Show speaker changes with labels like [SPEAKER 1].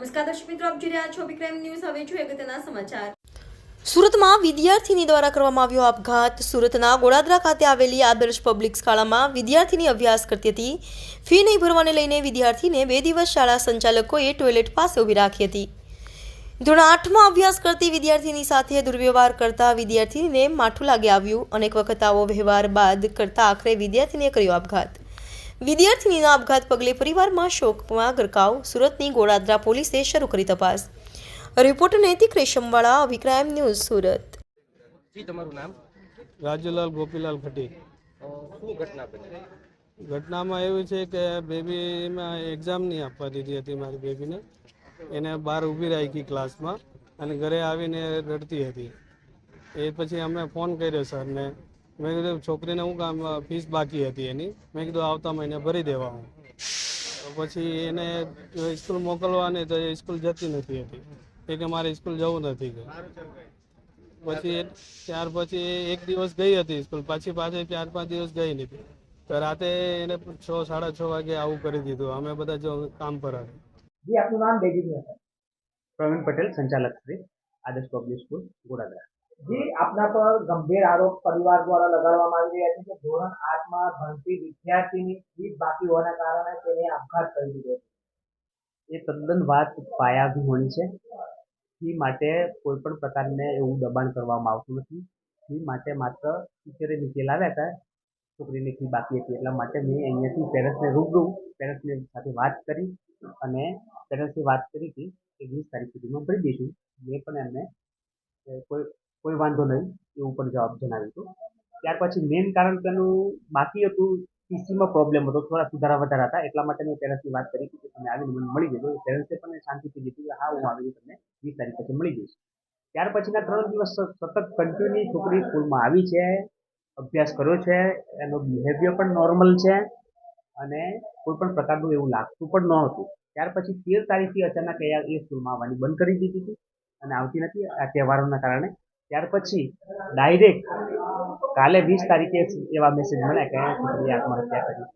[SPEAKER 1] નમસ્કાર દર્શક મિત્રો, આપ જોઈ રહ્યા છો વિક્રમ ન્યૂઝ. હવે જોઈએ અગત્યના સમાચાર.
[SPEAKER 2] સુરતમાં વિદ્યાર્થીની દ્વારા કરવામાં આવ્યો આપઘાત. સુરતના ગોળાદરા ખાતે આવેલી આદર્શ પબ્લિક શાળામાં વિદ્યાર્થીની અભ્યાસ કરતી હતી. ફી નહીં ભરવાને લઈને વિદ્યાર્થીને બે દિવસ શાળા સંચાલકોએ ટોયલેટ પાસે ઊભી રાખી હતી. ધોરણ આઠમાં અભ્યાસ કરતી વિદ્યાર્થીની સાથે દુર્વ્યવહાર કરતા વિદ્યાર્થીને માઠું લાગી આવ્યું. અનેક વખત આવો વ્યવહાર બાદ કરતા આખરે વિદ્યાર્થીને કર્યો આપઘાત. વિદ્યાર્થીનીના આપઘાત પગલે પરિવારમાં શોકમાં ગરકાવ સુરતની ગોળાદ્રા પોલીસે શરૂ કરી તપાસ. રિપોર્ટર નૈતિક રેશમવાળા અભિક્રાઇમ ન્યૂઝ સુરત.
[SPEAKER 3] જી તમારું નામ?
[SPEAKER 4] રાજુલાલ ગોપીલાલ ખટી.
[SPEAKER 3] શું ઘટના બની?
[SPEAKER 4] ઘટનામાં એવું છે કે બેબીમાં એક્ઝામ નહીં આપવા દીધી હતી મારી બેબીને. એને બહાર ઊભી રાખી ક્લાસમાં અને ઘરે આવીને રડતી હતી. એ પછી અમે ફોન કર્યો સરને. મેં કીધું છોકરીને હું કામ ફીસ બાકી હતી એની. મેં કીધું આવતા મહિને ભરી દેવા હું. પછી એને સ્કૂલ મોકલવાની તો એ સ્કૂલ જતી નથી હતી એ કે મારે સ્કૂલ જવું નથી કે. પછી ત્યાર પછી એક દિવસ ગઈ હતી સ્કૂલ. પછી પાછી ચાર પાંચ દિવસ ગઈ નથી તો રાતે એને છ સાડા છ વાગે આવું કરી દીધું. અમે બધા જો કામ પર હતા.
[SPEAKER 5] જી આપનું નામ ડેઝિગ્નેશન પ્રવીણ પટેલ સંચાલક શ્રી આદર્શ પબ્લિક સ્કૂલ ગોડાદરા. જી આપના પર ગંભીર આરોપ પરિવાર દ્વારા લગાડવામાં આવી રહ્યા છે કે ધોરણ આઠમાં ભણતી વિદ્યાર્થીની સીટ બાકી હોવાના કારણે તેને આપઘાત કરી દીધો એ તદ્દન વાત પાયાવિહોણી છે. ફી માટે કોઈ પણ પ્રકારને એવું દબાણ કરવામાં આવતું નથી. ફી માટે માત્ર ટીચરે નીચે લાવ્યા હતા. છોકરીની ફી બાકી હતી એટલા માટે મેં અહીંયાથી પેરેન્ટ્સને રૂબરૂ, પેરેન્ટ્સની સાથે વાત કરી અને પેરેન્ટ્સની વાત કરી હતી કે વીસ તારીખ સુધીમાં ભરી દઈશું. મેં પણ એમને કોઈ કોઈ વાંધો નહીં એવું પણ જવાબ જણાવ્યું હતું ત્યાર પછી મેઇન કારણ તેનું બાકી હતું પીસીમાં પ્રોબ્લેમ હતો, થોડા સુધારા વધારા હતા, એટલા માટે મેં પેરેન્ટ્સની વાત કરી કે તમે આવીને મને મળી જજો. પેરેન્ટ્સે પણ શાંતિથી કીધું કે હા, હું આવીને તમને વીસ તારીખ પછી મળી જઈશ. ત્યાર પછીના ત્રણ દિવસ સતત કન્ટિન્યુ છોકરી સ્કૂલમાં આવી છે, અભ્યાસ કર્યો છે, એનો બિહેવિયર પણ નોર્મલ છે અને કોઈ પણ પ્રકારનું એવું લાગતું પણ નહોતું. ત્યાર પછી તેર તારીખથી અચાનક એ સ્કૂલમાં આવવાની બંધ કરી દીધી હતી અને આવતી નથી. આ તહેવારોના કારણે ત્યાર પછી ડાયરેક્ટ કાલે વીસ તારીખે એવા મેસેજ મળ્યા કે આત્મહત્યા કરી.